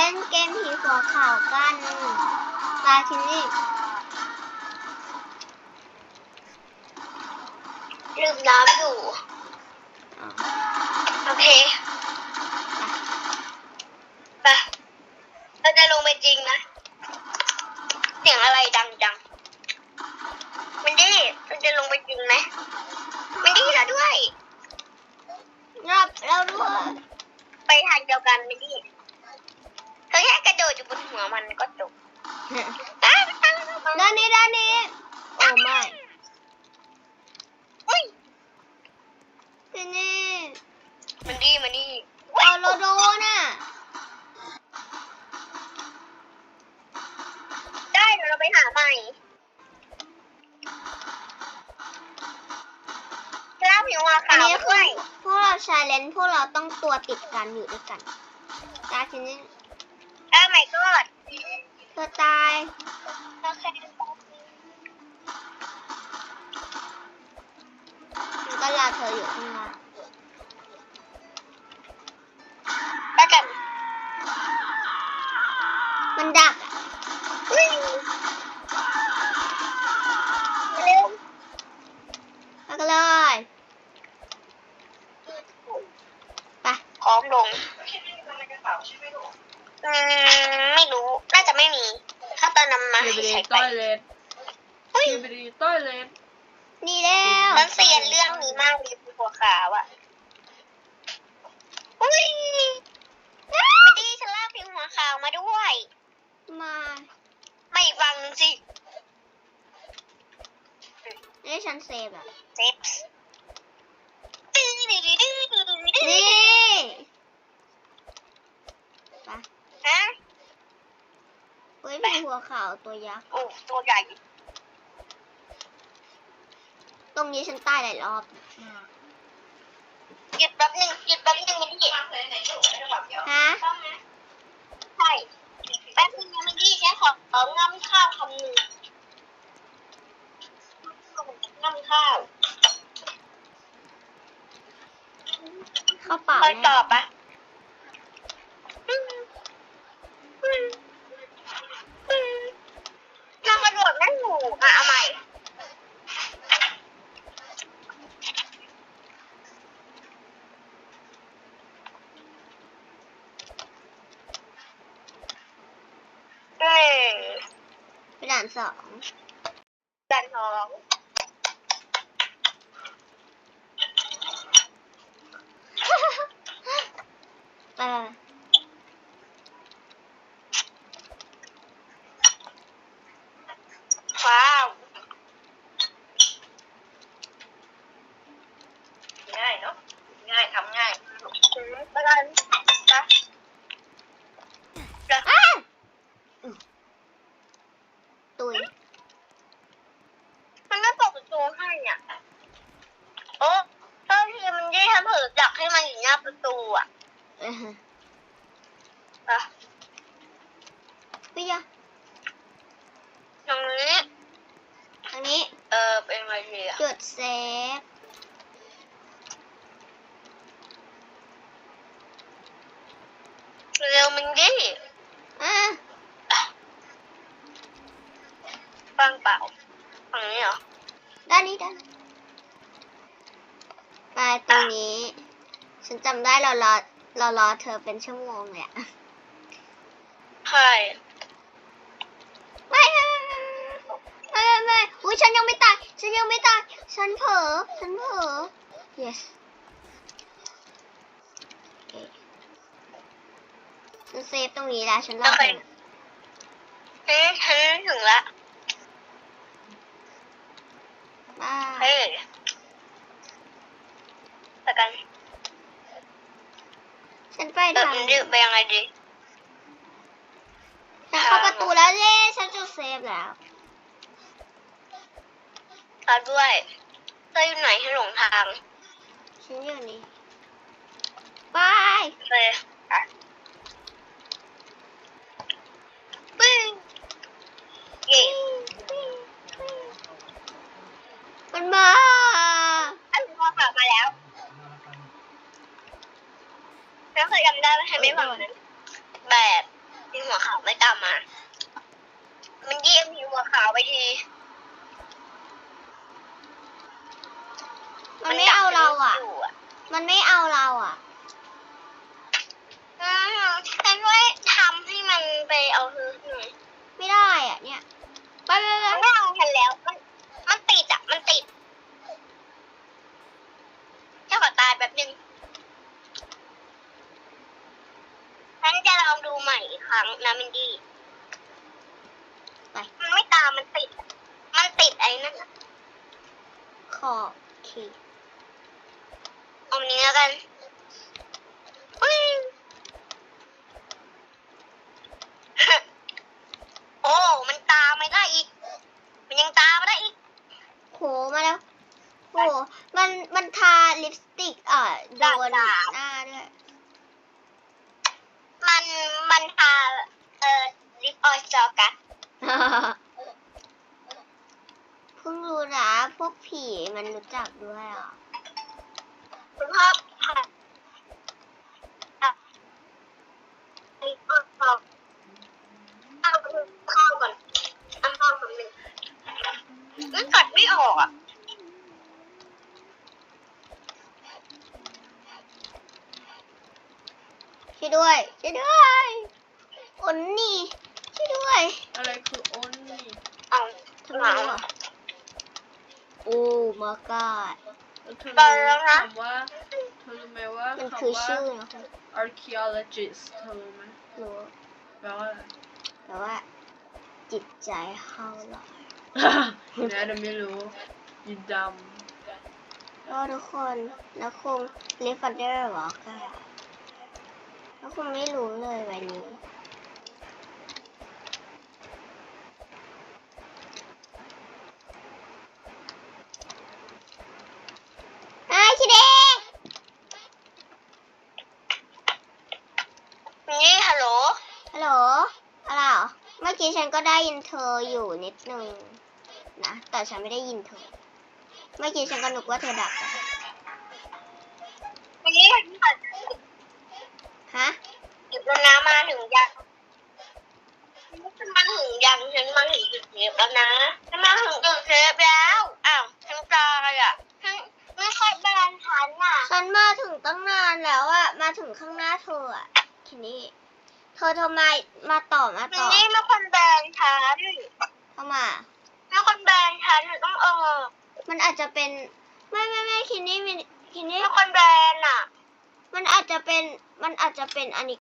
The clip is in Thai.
เล่นเกมผีหัวข่าวกันตาทีนี้ลืมน้ำอยู่ โอเค ไป เราจะลงไปจริงนะ เสียงอะไรดังจังมันดีเราจะลงไปจริงไหมมันดีแล้วด้วยรับเราด้วย ไปทางเดียวกันมันดีเธอแค่กระโดดอยู่บนหัวมันก็จบด้านนี้ด้านนี้ โอ้ไม่อุ้ยทีนี่มันดีมันดีเอาเราโดนอะ ได้เดี๋ยวเราไปหาใหม่แล้วผิวมาอันขาวนี้คืด้อวยพวกเราชาเลนจ์พวกเราต้องตัวติดกันอยู่ด้วยกันตาทีนี้ โอ้ my god เธอตาย โอเคมันก็ลาเธออยู่ข้างล่างแล้วกันมันดักอะอุ้ยเร็วเอากันเลยไปพร้อมลง อืมไม่รู้ น่าจะไม่มี ถ้าตอนนำมาให้ Skibidi ใช้ไป toilet เฮ้ย Skibidi toilet นี่แล้วฉันเสียนเรื่องนี้มากเลยหัวขาวอะอุ้ยไม่ดีฉันลากพิมพ์หัวขาวมาด้วย มาไม่อีกฝั่งหนึงสิ นี่ฉันเซฟอะเซ็ปส์ดื้อดื้อดื้อดื้อดื้อดื้อ นี่ไป ฮะ เฮ้ยมีหัวขาวตัวยักษ์ โอ้ตัวใหญ่ ตรงนี้ฉันตายหลายรอบหยุดแป๊บหนึงหยุดแป๊บหนึงมันดีฮะใช่แป๊บหนึงนะมันดีฉันขอของงำข้าวคำหนึ่งงำข้าวเข้าเปล่าไปแน่ต่อปะนางกระโดดนั่งหนูอะเอาใหม่ เอ้ย ไปด่านสอง ดันท้อง ไปไป ว้าว ง่ายเนาะ ง่ายทำง่าย แล้วกันนะ อ้าวอืมตุย มันไม่เปิดประตูให้อะโอ้เจ้าทีมันยี่ทำเผลอจักให้มันอยู่หน้าประตูอะ เออฮะ อะเฮ้ยอะตรงนี้อันนี้เออเป็นไงดีอะจุดเซฟเร็วมันยี่อะฟังเปล่าฝั่งนี้เหรอด้านนี้ด้านนี้ไปตรงนี้ ฉันจำได้เรารอเรารอเธอเป็นชั่วโมงเลยอะ ใช่ไม่ไม่ไม่ไม่ไม่อุ้ยฉันยังไม่ตาย ฉันยังไม่ตาย ฉันเผลอ ฉันเผลอ yes โอเคฉันเซฟตรงนี้แล้วฉันรอโอเคเธอฉันฉันถึงละบ้าเฮ้ยแต่กัน ฉันไปเออทางมันดื้อไปยังไงดี ฉันเข้าประตูแล้วเย้ฉันจุดเซฟแล้วรอด้วยเธออยู่ไหนให้หลงทางฉันอยู่นี่ไปเลยอะปึ้งเย่มันมาอันพอกลับมาแล้วแล้วเคยจำได้ไหมไม่บอกนั้นแบบ มีหัวขาวไม่ตามมา มันยี่เอ็มพีหัวขาวไปที มันไม่เอาเราอะยู่อะมันไม่เอาเราอะอืมแต่ช่วยทำให้มันไปเอาเธอหน่อย ไม่ได้อะ เนี่ย ไปไปไป มันไม่เอาฉันแล้ว มัน มันติดอะ มันติดแค่ขอตายแบบนึง ฉันจะลองดูใหม่อีกครั้งนะมินดี้ไปมันไม่ตามมันติด มันติดไอ้นั่นอะขอบขีเอานี้แล้วกันอุ้ย โอ้ มันตามไม่ได้อีก มันยังตามมาได้อีก โหมาแล้วโหมันมันทาลิปสติกอะโดนห ด่า น้าด้วย มัน มันทาเอ่อลิปออยล์สอกัสเพิ่งรู้นะพวกผีมันรู้จักด้วยอะ คุณพ่อค่ะอะลิปออยล์สอเอาข้าวก่อนอันข้าวคนหนึ่งมันกัดไม่ออกอะ ช่วย ด้วยช่วยด้วยอนนี่ช่วยด้วยอะไรคือโอนนี่เอาทำไมวะโอ้มากาดแล้วเธอไปรู้แล้วนะคำว่าเธอรู้ไหมว่ามันคือคำว่า ชื่อนะคะ archaeologist เธอรู้ไหมรู้แปลว่าอะไร แต่ว่า จิตใจเฮาหลายแม่ไม่รู้ยินดก็ทุกคนแล้วคงเลฟันเดอร์หรอ ค่ะแล้วคงไม่รู้เลยวันนี้ ไอ้คิดเองนี่ฮัลโหล ฮัลโหล อะไรเหรอเมื่อกี้ฉันก็ได้ยินเธออยู่นิดนึงนะ แต่ฉันไม่ได้ยินเธอ เมื่อกี้ฉันก็นึกว่าเธอดับไป ถึงยังฉันมาถึงยังฉันมาถึงจุดเทปแล้วนะฉันมาถึงจุดเทปแล้วอ้าวฉันตายอะฉันไม่ค่อยแบนฉันอะฉันมาถึงตั้งนานแล้วอะมาถึงข้างหน้าเธออะทีนี้เธอทำไมมาต่อมามิต่นอนี่ไม่คนแบนฉันเข้ามาไม่คนแบนฉันฉันต้องเออ มันอาจจะเป็นไม่ไม่ไม่คินนี่มิคินนี่ไม่คนแบนอะ มันอาจจะเป็นมันอาจจะเป็นอันนี้